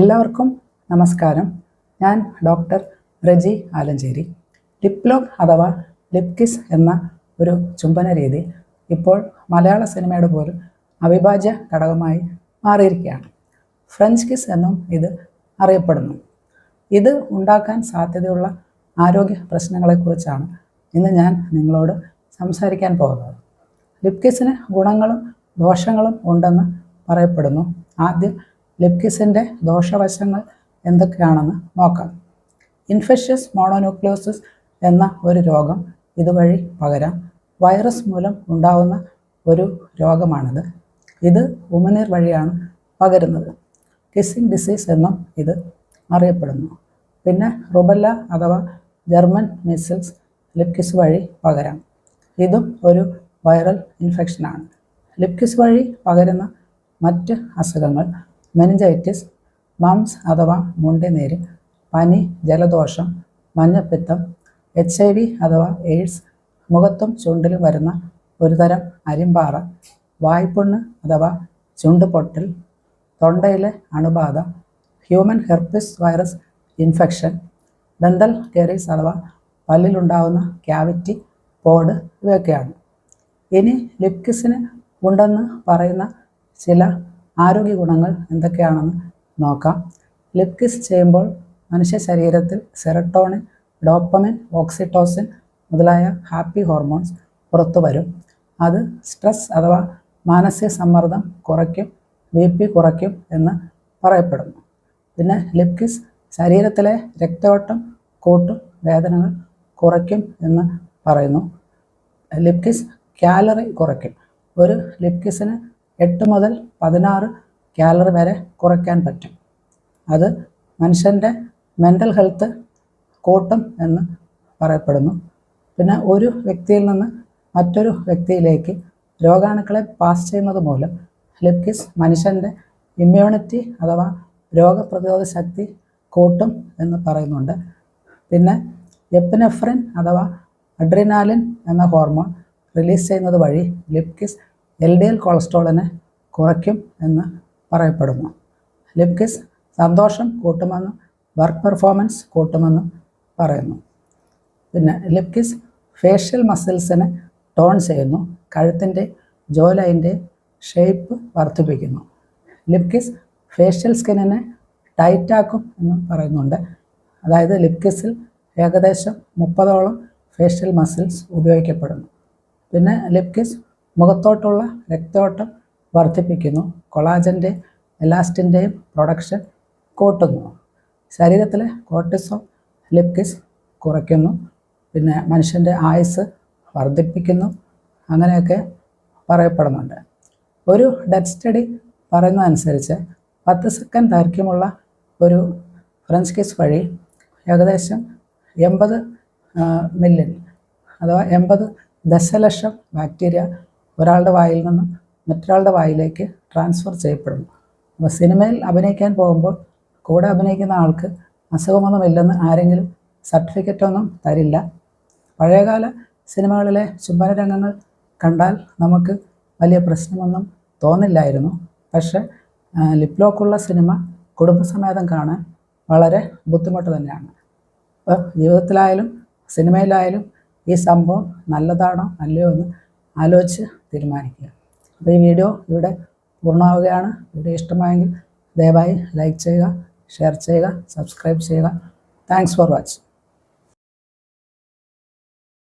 എല്ലാവർക്കും നമസ്കാരം. ഞാൻ doctor Reji Alanchery. Lip lock അഥവാ ലിപ് കിസ് എന്ന ഒരു ചുംബന രീതി ഇപ്പോൾ മലയാള സിനിമയുടെ പോലും അവിഭാജ്യ ഘടകമായി മാറിയിരിക്കുകയാണ്. ഫ്രഞ്ച് കിസ് എന്നും ഇത് അറിയപ്പെടുന്നു. ഇത് ഉണ്ടാക്കാൻ സാധ്യതയുള്ള ആരോഗ്യ പ്രശ്നങ്ങളെക്കുറിച്ചാണ് ഇന്ന് ഞാൻ നിങ്ങളോട് സംസാരിക്കാൻ പോകുന്നത്. ലിപ്കിസിന് ഗുണങ്ങളും ദോഷങ്ങളും ഉണ്ടെന്ന് പറയപ്പെടുന്നു. ആദ്യം ലിപ് കിസിന്റെ ദോഷവശങ്ങൾ എന്തൊക്കെയാണെന്ന് നോക്കാം. ഇൻഫെഷ്യസ് മോണോന്യൂക്ലിയോസിസ് എന്ന ഒരു രോഗം ഇതുവഴി പകരാം. വൈറസ് മൂലം ഉണ്ടാകുന്ന ഒരു രോഗമാണിത്. ഇത് ഉമനീർ വഴിയാണ് പകരുന്നത്. കിസ്സിംഗ് ഡിസീസ് എന്നും ഇത് അറിയപ്പെടുന്നു. പിന്നെ റുബല്ല അഥവാ ജർമ്മൻ മിസിൽസ് ലിപ്കിസ് വഴി പകരാം. ഇതും ഒരു വൈറൽ ഇൻഫെക്ഷനാണ്. ലിപ്കിസ് വഴി പകരുന്ന മറ്റ് അസുഖങ്ങൾ മെനിഞ്ചൈറ്റിസ് മംസ് അഥവാ മുണ്ടിനീര് പനി ജലദോഷം മഞ്ഞപ്പിത്തം എച്ച് ഐ വി അഥവാ എയ്ഡ്സ് മുഖത്തും ചുണ്ടിലും വരുന്ന ഒരുതരം അരിമ്പാറ വായ്പുണ്ണ് അഥവാ ചുണ്ട് പൊട്ടൽ തൊണ്ടയിലെ അണുബാധ human herpes virus infection dental caries അഥവാ പല്ലിലുണ്ടാവുന്ന ക്യാവിറ്റി പോഡ് ഇവയൊക്കെയാണ്. ഇനി ലിപ്കിസിന് ഉണ്ടെന്ന് പറയുന്ന ചില ആരോഗ്യ ഗുണങ്ങൾ എന്തൊക്കെയാണെന്ന് നോക്കാം. ലിപ് കിസ് ചെയ്യുമ്പോൾ മനുഷ്യ ശരീരത്തിൽ സെറട്ടോണിൻ ഡോപ്പമിൻ ഓക്സിറ്റോസിൻ മുതലായ ഹാപ്പി ഹോർമോൺസ് പുറത്തു വരും. അത് സ്ട്രെസ് അഥവാ മാനസിക സമ്മർദ്ദം കുറയ്ക്കും ബി പി കുറയ്ക്കും എന്ന് പറയപ്പെടുന്നു. പിന്നെ ലിപ് കിസ് ശരീരത്തിലെ രക്തയോട്ടം കൂട്ടും വേദനകൾ കുറയ്ക്കും എന്ന് പറയുന്നു. ലിപ് കിസ് കാലറി കുറയ്ക്കും. ഒരു ലിപ് കിസിന് എട്ട് മുതൽ പതിനാറ് കാലറി വരെ കുറയ്ക്കാൻ പറ്റും. അത് മനുഷ്യന്റെ മെന്റൽ ഹെൽത്ത് കൂട്ടും എന്ന് പറയപ്പെടുന്നു. പിന്നെ ഒരു വ്യക്തിയിൽ നിന്ന് മറ്റൊരു വ്യക്തിയിലേക്ക് രോഗാണുക്കളെ പാസ് ചെയ്യുന്നത് മൂലം ലിപ്കിസ് മനുഷ്യന്റെ ഇമ്മ്യൂണിറ്റി അഥവാ രോഗപ്രതിരോധ ശക്തി കൂട്ടും എന്ന് പറയുന്നുണ്ട്. പിന്നെ എപ്പിനെഫ്രിൻ അഥവാ അഡ്രിനാലിൻ എന്ന ഹോർമോൺ റിലീസ് ചെയ്യുന്നത് വഴി lip kiss L D L കൊളസ്ട്രോളിനെ കുറയ്ക്കും എന്ന് പറയപ്പെടുന്നു. ലിപ്കിസ് സന്തോഷം കൂട്ടുമെന്നും വർക്ക് പെർഫോമൻസ് കൂട്ടുമെന്നും പറയുന്നു. പിന്നെ ലിപ്കിസ് ഫേഷ്യൽ മസിൽസിനെ ടോൺ ചെയ്യുന്നു കഴുത്തിന്റെ ജോലൈന്റെ ഷേപ്പ് വർദ്ധിപ്പിക്കുന്നു. ലിപ്കിസ് ഫേഷ്യൽ സ്കിന്നിനെ ടൈറ്റാക്കും എന്ന് പറയുന്നുണ്ട്. അതായത് ലിപ്കിസിൽ ഏകദേശം മുപ്പതോളം ഫേഷ്യൽ മസിൽസ് ഉപയോഗിക്കപ്പെടുന്നു. പിന്നെ ലിപ്കിസ് മുഖത്തോട്ടുള്ള രക്തയോട്ടം വർദ്ധിപ്പിക്കുന്നു. കൊളാജന്റെ എലാസ്റ്റിന്റെയും പ്രൊഡക്ഷൻ കൂട്ടുന്നു. ശരീരത്തിലെ കോർട്ടിസോൾ ലിപ്കിസ് കുറയ്ക്കുന്നു. പിന്നെ മനുഷ്യന്റെ ആയുസ് വർദ്ധിപ്പിക്കുന്നു. അങ്ങനെയൊക്കെ പറയപ്പെടുന്നുണ്ട്. ഒരു ഡെഡ് സ്റ്റഡി പറയുന്നതനുസരിച്ച് പത്ത് സെക്കൻഡ് ദൈർഘ്യമുള്ള ഒരു ഫ്രഞ്ച് കിസ് വഴി ഏകദേശം എൺപത് മില്യൺ അഥവാ എൺപത് ദശലക്ഷം ബാക്ടീരിയ ഒരാളുടെ വായിൽ നിന്നും മറ്റൊരാളുടെ വായിലേക്ക് ട്രാൻസ്ഫർ ചെയ്യപ്പെടുന്നു. അപ്പോൾ സിനിമയിൽ അഭിനയിക്കാൻ പോകുമ്പോൾ കൂടെ അഭിനയിക്കുന്ന ആൾക്ക് അസുഖമൊന്നുമില്ലെന്ന് ആരെങ്കിലും സർട്ടിഫിക്കറ്റ് ഒന്നും തരില്ല. പഴയകാല സിനിമകളിലെ ചുംബന രംഗങ്ങൾ കണ്ടാൽ നമുക്ക് വലിയ പ്രശ്നമൊന്നും തോന്നില്ലായിരുന്നു. പക്ഷേ ലിപ്ലോക്കുള്ള സിനിമ കുടുംബസമേതം കാണാൻ വളരെ ബുദ്ധിമുട്ട് തന്നെയാണ്. അപ്പോൾ ജീവിതത്തിലായാലും സിനിമയിലായാലും ഈ സംഭവം നല്ലതാണോ അല്ലയോ എന്ന് ആലോചിച്ച് തീരുമാനിക്കുക. അപ്പോൾ ഈ വീഡിയോ ഇവിടെ പൂർണമാവുകയാണ്. വീഡിയോ ഇഷ്ടമായെങ്കിൽ ദയവായി ലൈക്ക് ചെയ്യുക ഷെയർ ചെയ്യുക സബ്സ്ക്രൈബ് ചെയ്യുക. Thanks for watching